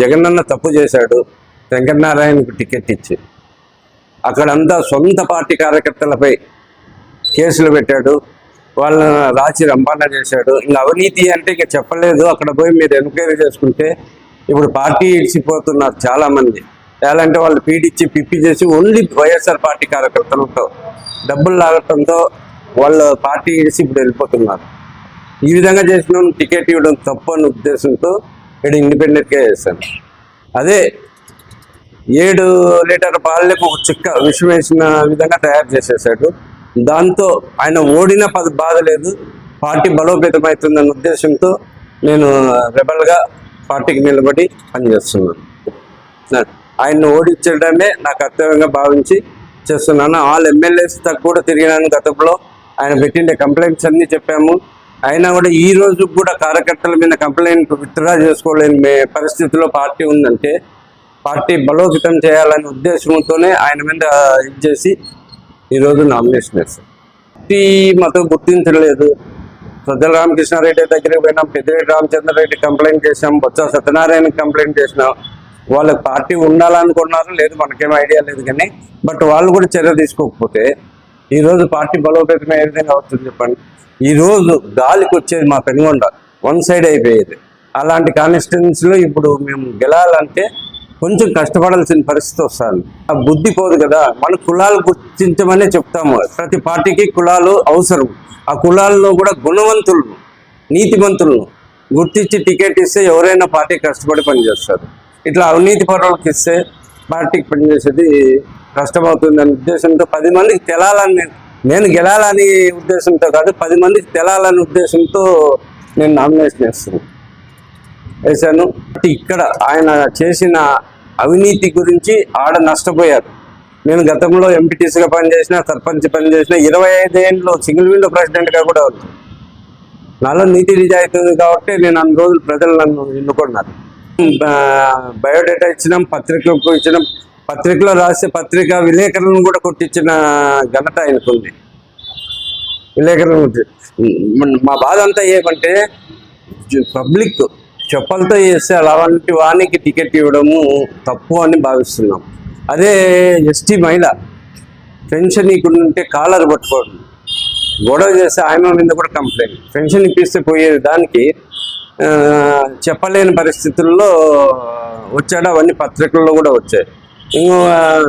జగనన్న తప్పు చేశాడు వెంకటనారాయణకు టికెట్ ఇచ్చి. అక్కడంతా సొంత పార్టీ కార్యకర్తలపై కేసులు పెట్టాడు వాళ్ళని రాచి రంపాన చేశాడు. ఇంకా అవినీతి అంటే ఇక చెప్పలేదు అక్కడ పోయి మీరు ఎంక్వైరీ చేసుకుంటే ఇప్పుడు పార్టీ ఇడిచిపోతున్నారు చాలామంది. ఎలా అంటే వాళ్ళు పీడిచ్చి పిప్పి చేసి ఓన్లీ వైఎస్ఆర్ పార్టీ కార్యకర్తలతో డబ్బులు లాగటంతో వాళ్ళు పార్టీ ఇడిచి ఇప్పుడు వెళ్ళిపోతున్నారు. ఈ విధంగా చేసిన టికెట్ ఇవ్వడం తప్పు అనే ఉద్దేశంతో ఇక్కడ ఇండిపెండెంట్గా చేశాను అదే ఏడు లీటర్ పాలకు ఒక చిక్క విషం వేసిన విధంగా తయారు చేసేసాడు. దాంతో ఆయన ఓడిన పది బాధ లేదు. పార్టీ బలోపేతం అవుతుందన్న ఉద్దేశంతో నేను రెబల్గా పార్టీకి నిలబడి పనిచేస్తున్నాను. నా- ఆయన్ని ఓడించడమే నా కర్తవ్యంగా భావించి చేస్తున్నాను. ఆల్ ఎమ్మెల్యేస్ కూడా తిరిగినాను గతంలో. ఆయన పెట్టిండే కంప్లైంట్స్ అన్నీ చెప్పాము. అయినా కూడా ఈ రోజు కూడా కార్యకర్తల మీద కంప్లైంట్ విత్డ్రా చేసుకోలేని మే- పరిస్థితిలో పార్టీ ఉందంటే పార్టీ బలోపేతం చేయాలనే ఉద్దేశంతోనే ఆయన మీద ఇది చేసి ఈరోజు నామినేషన్ వేస్తాం పార్టీ మాతో గుర్తించలేదు. సజ్జల రామకృష్ణారెడ్డి దగ్గరికి పోయినాం పెద్దిరెడ్డి రామచంద్రారెడ్డి కంప్లైంట్ చేసాం బొత్స సత్యనారాయణ కంప్లైంట్ చేసినాం. వాళ్ళకి పార్టీ ఉండాలనుకున్నారు లేదు మనకేం ఐడియా లేదు కానీ బట్ వాళ్ళు కూడా చర్య తీసుకోకపోతే ఈ రోజు పార్టీ బలోపేతం ఏ విధంగా అవుతుంది చెప్పండి? ఈ రోజు గాలికి వచ్చేది మా పెనుగొండ. వన్ సైడ్ అయిపోయేది. అలాంటి కాన్స్టిట్యున్సీలో ఇప్పుడు మేము గెలాలంటే కొంచెం కష్టపడాల్సిన పరిస్థితి వస్తుంది. ఆ బుద్ధి పోదు కదా. మన కులాలు గుర్తించమనే చెప్తాము. ప్రతి పార్టీకి కులాలు అవసరం. ఆ కులాల్లో కూడా గుణవంతులు నీతివంతులను గుర్తించి టికెట్ ఇస్తే ఎవరైనా పార్టీ కష్టపడి పనిచేస్తారు. ఇట్లా అవినీతి పరులకు ఇస్తే పార్టీకి పనిచేసేది కష్టమవుతుంది అనే ఉద్దేశంతో పది మందికి తెలాలని నేను గెలాలని ఉద్దేశంతో కాదు పది మందికి తెలాలనే ఉద్దేశంతో నేను నామినేషన్ వేస్తున్నాను వేశాను. ఇక్కడ ఆయన చేసిన అవినీతి గురించి ఆడ నష్టపోయారు. నేను గతంలో ఎంపీటీసీగా పనిచేసిన సర్పంచ్ పనిచేసిన ఇరవై ఐదేళ్ళు సింగిల్ విండో ప్రెసిడెంట్గా కూడా ఉంది నాలో నీతి నిజాయితీ కాబట్టి నేను అన్ని రోజులు ప్రజలు నన్ను ఎన్నుకున్నారు బయోడేటా ఇచ్చినాం పత్రికలకు ఇచ్చినాం. పత్రికలో రాసే పత్రిక విలేకరులను కూడా కొట్టించిన ఘనత ఆయనకుంది. విలేకరులు మా బాధ అంతా ఏమంటే పబ్లిక్ చెప్పలతో చేస్తే అలాంటి వానికి టికెట్ ఇవ్వడము తప్పు అని భావిస్తున్నాం. అదే ఎస్టీ మహిళ పెన్షన్ ఇక్కడుంటే కాలర్ పట్టుకోవడం. గొడవ చేస్తే ఆయన మీద కూడా కంప్లైంట్. పెన్షన్ ఇప్పిస్తే పోయేది దానికి చెప్పలేని పరిస్థితుల్లో వచ్చాడు. అవన్నీ పత్రికల్లో కూడా వచ్చాయి. ఇంకో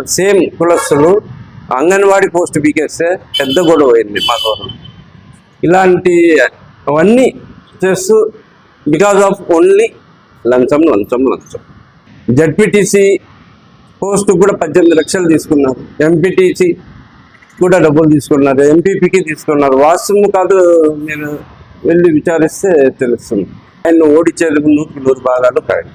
సేమ్ కులస్తులు అంగన్వాడీ పోస్ట్ పీకేస్తే పెద్ద గొడవ అయింది మా కోసం. ఇలాంటి అవన్నీ చేస్తూ బికాజ్ ఆఫ్ ఓన్లీ లంచం లంచం లంచం. జడ్పీటీసీ పోస్ట్ కూడా పద్దెనిమిది లక్షలు తీసుకున్నారు. ఎంపీటీసీ కూడా డబ్బులు తీసుకున్నారు. ఎంపీపీకి తీసుకున్నారు. వాస్తవం కాదు మీరు వెళ్ళి విచారిస్తే తెలుస్తుంది. ఆయన ఓడించేందుకు నూటికి నూరు భాగాలు కాదు